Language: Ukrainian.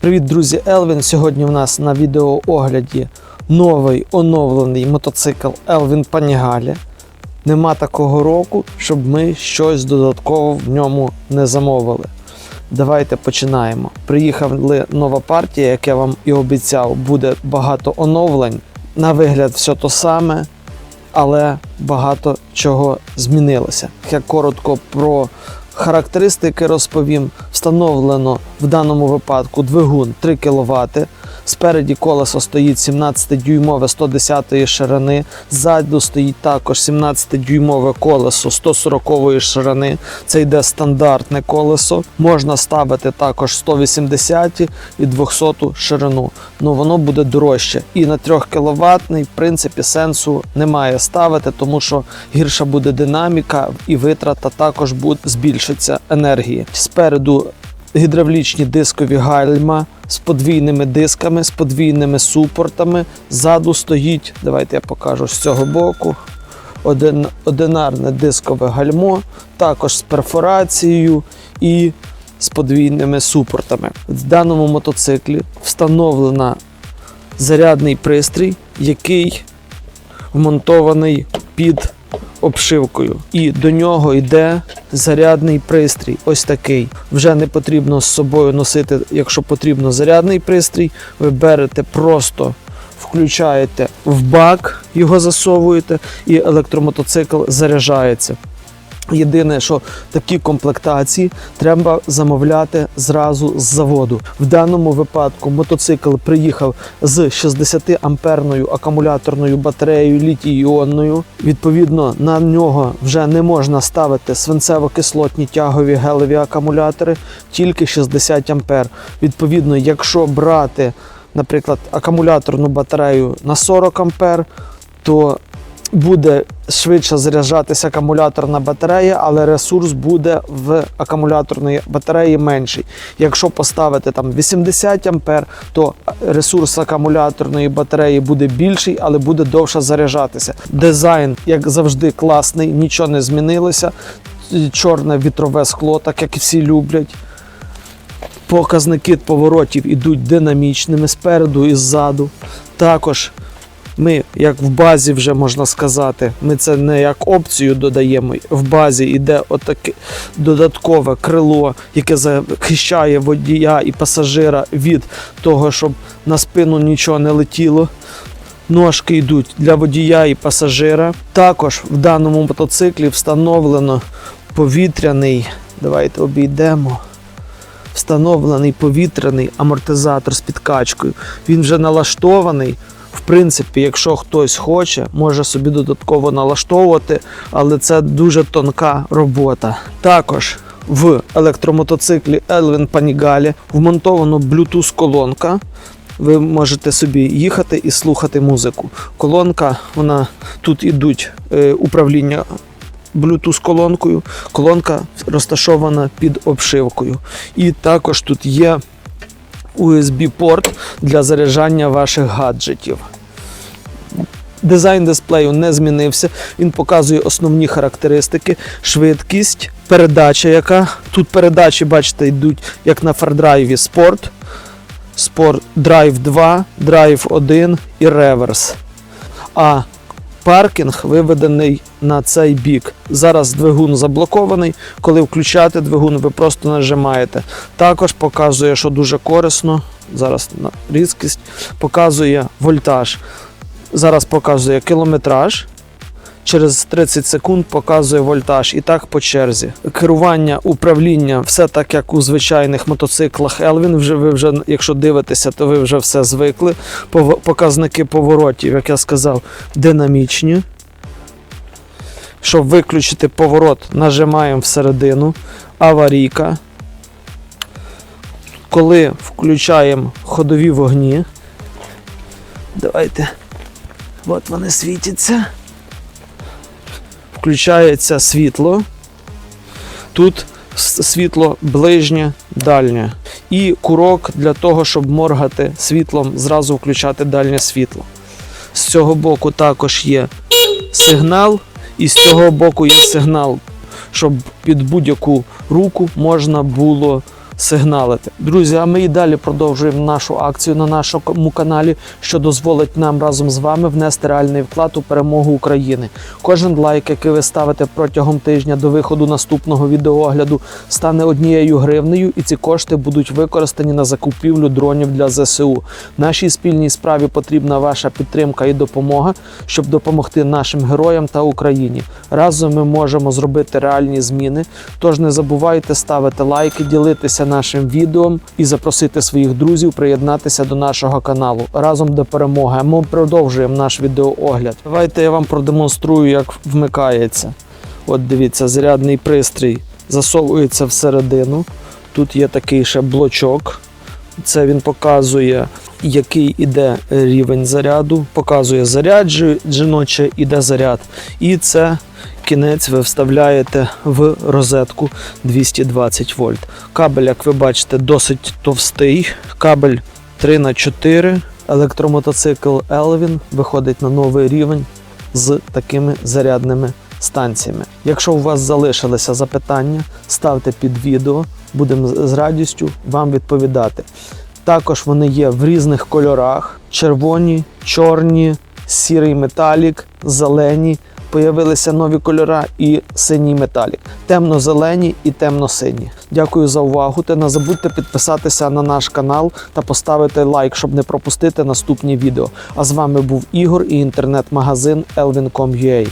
Привіт, друзі! Елвін. Сьогодні в нас на відеоогляді новий оновлений мотоцикл Елвін Панігалі. Нема такого року, щоб ми щось додатково в ньому не замовили. Давайте починаємо. Приїхала нова партія, як я вам і обіцяв, буде багато оновлень. На вигляд, все то саме, але багато чого змінилося. Я коротко про характеристики розповім. Встановлено в даному випадку двигун 3 кВт. Спереді колесо стоїть 17-дюймове 110 ширини, ззаду стоїть також 17-дюймове колесо 140 ширини. Це йде стандартне колесо. Можна ставити також 180 і 200 ширину. Ну воно буде дорожче. І на 3 кВт, в принципі, сенсу немає ставити, тому що гірша буде динаміка і витрата також буде збільшиться енергії. Спереду гідравлічні дискові гальма з подвійними дисками, з подвійними супортами. Ззаду стоїть, давайте я покажу з цього боку. Один, одинарне дискове гальмо, також з перфорацією і з подвійними супортами. В даному мотоциклі встановлена зарядний пристрій, який вмонтований під обшивкою. І до нього йде зарядний пристрій. Ось такий. Вже не потрібно з собою носити, якщо потрібно зарядний пристрій, ви берете просто. Включаєте в бак, його засовуєте, і електромотоцикл заряджається. Єдине, що такі комплектації треба замовляти зразу з заводу. В даному випадку мотоцикл приїхав з 60 амперною акумуляторною батареєю літій-іонною. Відповідно, на нього вже не можна ставити свинцево-кислотні тягові гелеві акумулятори, тільки 60 ампер. Відповідно, якщо брати, наприклад, акумуляторну батарею на 40 ампер, то буде швидше заряджатися акумуляторна батарея, але ресурс буде в акумуляторної батареї менший. Якщо поставити там 80 ампер, то ресурс акумуляторної батареї буде більший, але буде довше заряджатися. Дизайн, як завжди, класний, нічого не змінилося. Чорне вітрове скло, так як всі люблять. Показники поворотів ідуть динамічними спереду і ззаду. Також ми, як в базі, вже можна сказати, ми це не як опцію додаємо. В базі йде отаке додаткове крило, яке захищає водія і пасажира від того, щоб на спину нічого не летіло. Ножки йдуть для водія і пасажира. Також в даному мотоциклі встановлено повітряний. Давайте обійдемо. Встановлений повітряний амортизатор з підкачкою. Він вже налаштований. В принципі, якщо хтось хоче, може собі додатково налаштовувати, але це дуже тонка робота. Також в електромотоциклі Elvin Panigale вмонтовано Bluetooth-колонка. Ви можете собі їхати і слухати музику. Колонка, вона тут ідуть е, управління Bluetooth-колонкою. Колонка розташована під обшивкою. І також тут є USB-порт для заряджання ваших гаджетів. Дизайн дисплею не змінився. Він показує основні характеристики, швидкість, передача, яка тут передачі, бачите, йдуть як на фардрайві Sport, Sport Drive 2, Drive 1 і реверс. А паркінг виведений на цей бік. Зараз двигун заблокований. Коли включати двигун, ви просто нажимаєте. Також показує, що дуже корисно. Зараз різкість показує вольтаж. Зараз показує кілометраж. Через 30 секунд показує вольтаж і так по черзі. Керування, управління, все так як у звичайних мотоциклах Elvin. Вже ви вже, якщо дивитеся, то ви вже все звикли. Показники поворотів, як я сказав, динамічні. Щоб виключити поворот, нажимаємо всередину. Аварійка. Коли включаємо ходові вогні. Давайте. От вони світяться. Включається світло. Тут світло ближнє, дальнє. І курок для того, щоб моргати світлом, зразу включати дальнє світло. З цього боку також є сигнал, і з цього боку є сигнал, щоб під будь-яку руку можна було сигналити. Друзі, а ми і далі продовжуємо нашу акцію на нашому каналі, що дозволить нам разом з вами внести реальний вклад у перемогу України. Кожен лайк, який ви ставите протягом тижня до виходу наступного відеоогляду, стане однією гривнею, і ці кошти будуть використані на закупівлю дронів для ЗСУ. Нашій спільній справі потрібна ваша підтримка і допомога, щоб допомогти нашим героям та Україні. Разом ми можемо зробити реальні зміни. Тож не забувайте ставити лайки, ділитися нашим відео і запросити своїх друзів приєднатися до нашого каналу. Разом до перемоги. Ми продовжуємо наш відеоогляд. Давайте я вам продемонструю, як вмикається. От дивіться, зарядний пристрій засовується всередину. Тут є такий ще блочок. Це він показує, який іде рівень заряду, показує заряджено чи іде заряд. І це кінець ви вставляєте в розетку 220 вольт. Кабель, як ви бачите, досить товстий. Кабель 3 на 4 Електромотоцикл Elvin виходить на новий рівень з такими зарядними станціями. Якщо у вас залишилися запитання, ставте під відео, будемо з радістю вам відповідати. Також вони є в різних кольорах: червоні, чорні, сірий металік, зелені. Появилися нові кольора і синій металік, темно-зелені і темно-сині. Дякую за увагу. Та не забудьте підписатися на наш канал та поставити лайк, щоб не пропустити наступні відео. А з вами був Ігор і інтернет-магазин Elvin.com.ua.